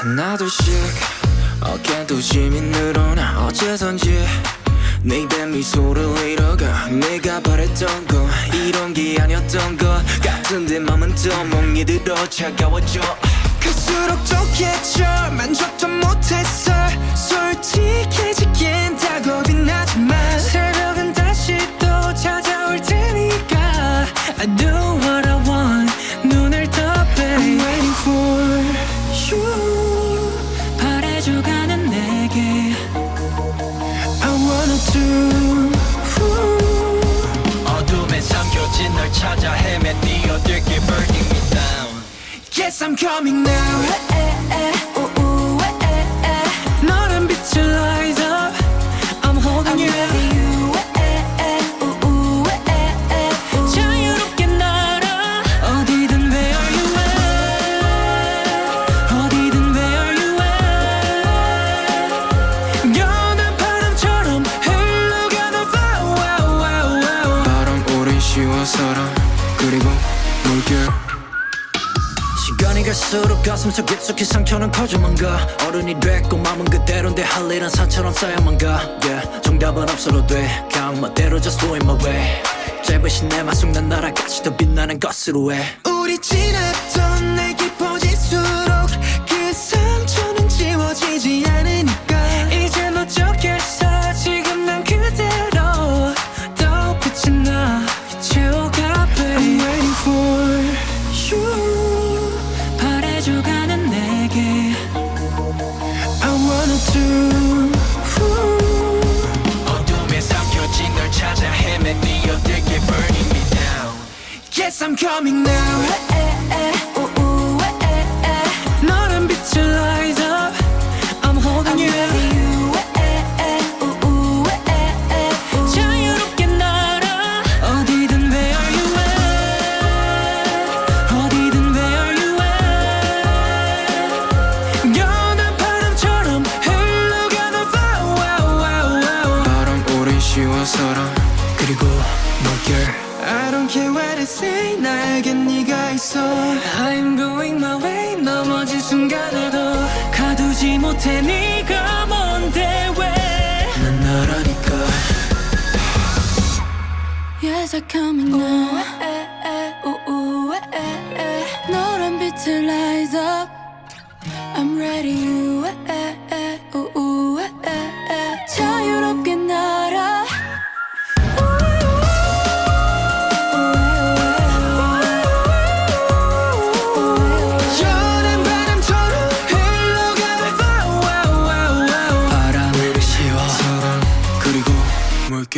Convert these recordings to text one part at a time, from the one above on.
하나둘씩 어깨도 짐이 늘어나 어째선지 내 입에 미소를 잃어가 내가 바랬던 거 이런 게 아니었던 것 같은데 맘은 또 멍이 들어 차가워져. 갈수록 좋겠죠 만족도 못했어 솔직해지긴 다 겁이 나지만 새벽은 다시 또 찾아올 테니까 I do Guess I'm coming now 너란 빛을 light up I'm holding you 자유롭게 날아 어디든 where you at 어디든 where you at 연한 바람처럼 흘러가는 wow wow wow wow 바람 오랜 쉬워서라 그리고 물결 갈수록 가슴속 깊숙이 상처는 커져만 가. 어른이 됐고 마음은 그대로인데 할 일은 산처럼 쌓여만 가. Yeah. 정답은 없어도 돼. 그냥 멋대로 just do it my way. 짧으신 내 마속 난 나라같이 더 빛나는 것으로 해. 우리 지났던 내 깊어질수록 그 상처 do 어둠에 삼켜진 널 찾아 헤매 뛰어들게 burning me down Guess I'm coming now 그리고 물결 I don't care what they say 나에겐 네가 있어 I'm going my way 넘어진 순간에도 가두지 못해 네가 뭔데 왜난 나라니까 Yes, I'm coming now. Ooh, ooh, eh, eh, eh. 너란 빛을 light up. I'm ready. You,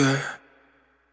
yeah.